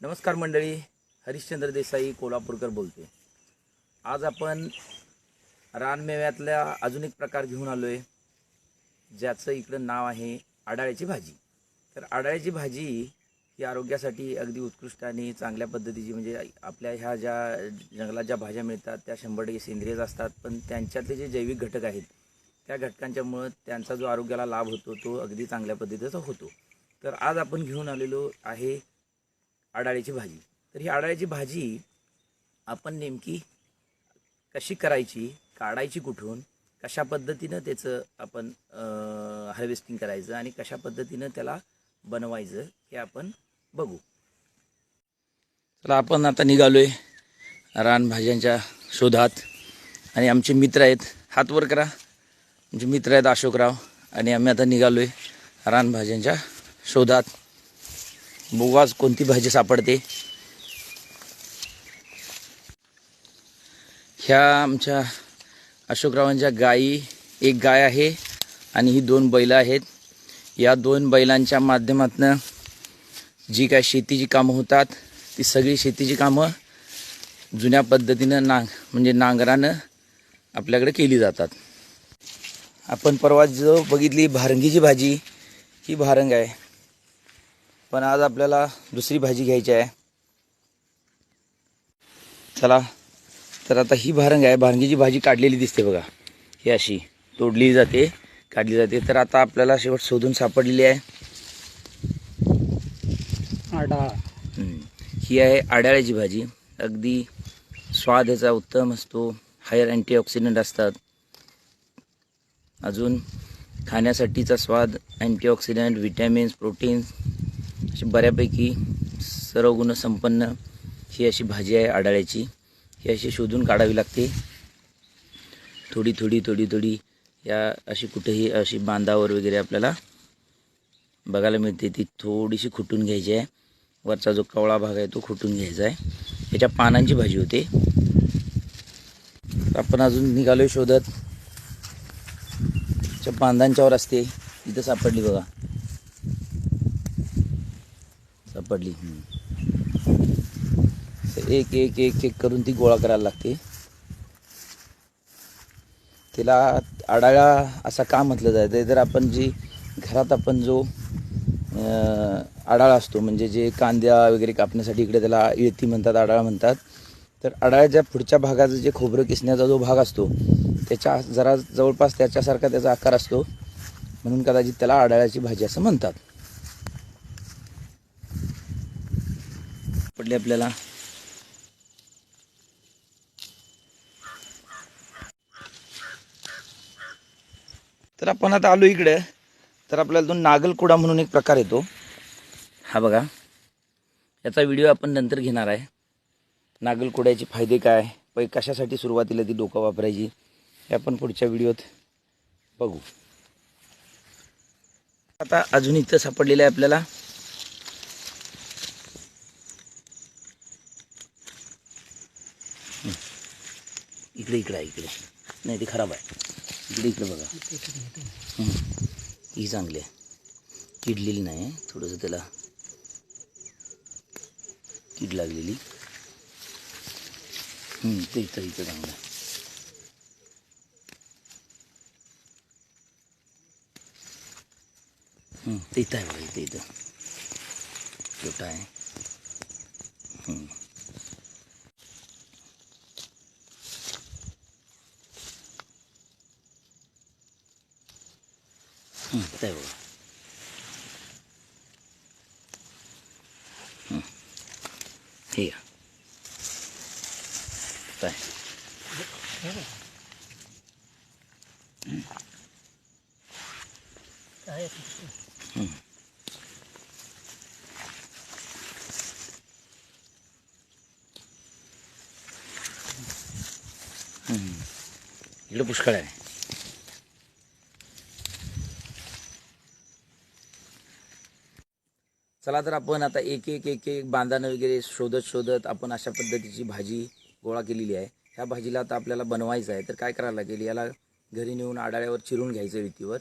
नमस्कार मंडळी हरिश्चंद्र देसाई कोल्हापूरकर बोलते आज आपण रानमेव्यातल्या अजून एक प्रकार घेऊन आलो आहे ज्याचं इकडं नाव आहे आडाळ्याची भाजी. तर आडाळ्याची भाजी ही आरोग्यासाठी अगदी उत्कृष्ट आणि चांगल्या पद्धतीची म्हणजे आपल्या ह्या ज्या जंगलात ज्या भाज्या मिळतात त्या शंभर टक्के सेंद्रियच असतात पण त्यांच्यातले जे जैविक घटक आहेत त्या घटकांच्यामुळं त्यांचा जो आरोग्याला लाभ होतो तो अगदी चांगल्या पद्धतीचा होतो. तर आज आपण घेऊन आलेलो आहे आडाळीची भाजी. तर ही आडाळीची भाजी आपण नेमकी कशी करायची काढायची कुठून कशा पद्धतीनं त्याचं आपण हार्वेस्टिंग करायचं आणि कशा पद्धतीनं त्याला बनवायचं हे आपण बघू. चला आपण आता निघालोय रानभाज्यांच्या शोधात. आणि आमचे मित्र आहेत हातवर करा. आमचे मित्र आहेत अशोकराव. आणि आम्ही आता निघालो आहे रानभाज्यांच्या शोधात. बघू आज कोणती भाजी सापडते? ह्या आमच्या अशोकरावांच्या गायी एक गाय आहे आणि ही दोन बैलं आहेत. या दोन बैलांच्या माध्यमातनं जी काय शेतीची कामं होतात ती सगळी शेतीची कामं जुन्या पद्धतीनं नांग म्हणजे नांगरानं आपल्याकडे केली जातात. आपण परवा जो बघितली भारंगीची भाजी ही भारंग आहे. पण आज आपल्याला दुसरी भाजी घ्यायची आहे. चला तर आता ही भारंग आहे. भारंगीची भाजी काढलेली दिसते बघा. ही अशी तोडली जाते काढली जाते. तर आता आपल्याला शेवट शोधून सापडलेली आहे. हम्म. ही आहे आड्याळ्याची भाजी. अगदी स्वाद याचा उत्तम असतो. हायर अँटीऑक्सिडंट असतात. अजून खाण्यासाठीचा स्वाद अँटीऑक्सिडंट विटॅमिन्स प्रोटीन्स अशी बऱ्यापैकी सर्व गुणसंपन्न ही अशी भाजी आहे आडाळ्याची. ही अशी शोधून काढावी लागते. थोडी थोडी थोडी थोडी या अशी कुठेही अशी बांधावर वगैरे आपल्याला बघायला मिळते. ती थोडीशी खुटून घ्यायची आहे. वरचा जो कवळा भाग आहे तो खुटून घ्यायचा आहे. याच्या पानांची भाजी होते. आपण अजून निघालोय शोधत. त्या बांधांच्यावर असते. इथं सापडली बघा. सापडली. तर एक एक एक एक करून ती गोळा करायला लागते. तिला आडाळा असा का म्हटलं जातं? तर आपण जी घरात आपण जो आडाळा असतो म्हणजे जे कांद्या वगैरे कापण्यासाठी इकडे त्याला इळती म्हणतात आडाळा म्हणतात. तर आडाळ्याच्या पुढच्या भागाचा जे खोबरं किसण्याचा जो भाग असतो त्याच्या जरा जवळपास त्याच्यासारखा त्याचा आकार असतो. म्हणून कदाचित त्याला आडाळ्याची भाजी असं म्हणतात. पडले आपल्याला. तर आपण आता आलो इकडे. तर आपल्याला तो नागलकुडा म्हणून एक प्रकार येतो. हा बघा. याचा व्हिडिओ आपण नंतर घेणार आहे. नागलकुड्याचे फायदे काय? पै कशासाठी सुरुवातीला ती डोकं वापरायची? हे आपण पुढच्या व्हिडिओत बघू. आता अजून इथं सापडलेलं आहे आपल्याला. इकडे इकडे आहे इकडे नाही ते खराब आहे इकडे इकडे बघा हं. ही चांगली आहे किडलेली नाही आहे थोडंसं त्याला कीड लागलेली हं, ते इथं इथं आहे. हं, ते इथं आहे बघा छोटा आहे हं. हं, इथं आहे बघा हं. हे घ्या काय हं. हं. इकडे पुष्कळ आहे चला तर आपण आता एक एक एक एक बांधानं वगैरे शोधत शोधत आपण अशा पद्धतीची भाजी गोळा केलेली आहे. ह्या भाजीला आता आपल्याला बनवायचं आहे. तर काय करायला लागेल? याला घरी नेऊन आडाळ्यावर चिरून घ्यायचं रीतीवर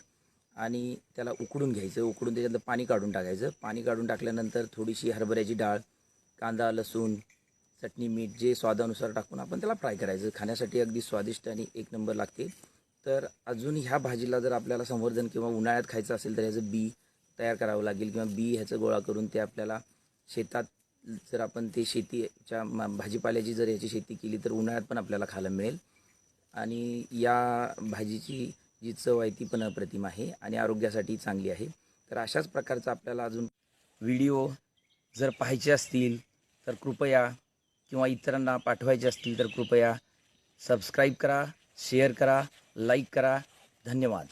आणि त्याला उकडून घ्यायचं. उकडून त्याच्यातलं पाणी काढून टाकायचं. पाणी काढून टाकल्यानंतर थोडीशी हरभऱ्याची डाळ कांदा लसूण चटणी मीठ जे स्वादानुसार टाकून आपण त्याला फ्राय करायचं. खाण्यासाठी अगदी स्वादिष्ट आणि एक नंबर लागते. तर अजून ह्या भाजीला जर आपल्याला संवर्धन किंवा उन्हाळ्यात खायचं असेल तर ह्याचं बी तयार करावं लागेल किंवा बी ह्याचं गोळा करून ते आपल्याला शेतात जर आपण ते शेतीच्या मा भाजीपाल्याची जर याची शेती केली तर उन्हाळ्यात पण आपल्याला खायला मिळेल. आणि या भाजीची जी चव आहे ती पण अप्रतिम आहे आणि आरोग्यासाठी चांगली आहे. तर अशाच प्रकारचा आपल्याला अजून व्हिडिओ जर पाहायचे असतील तर कृपया किंवा इतरांना पाठवायचे असतील तर कृपया सबस्क्राईब करा शेअर करा लाईक करा. धन्यवाद.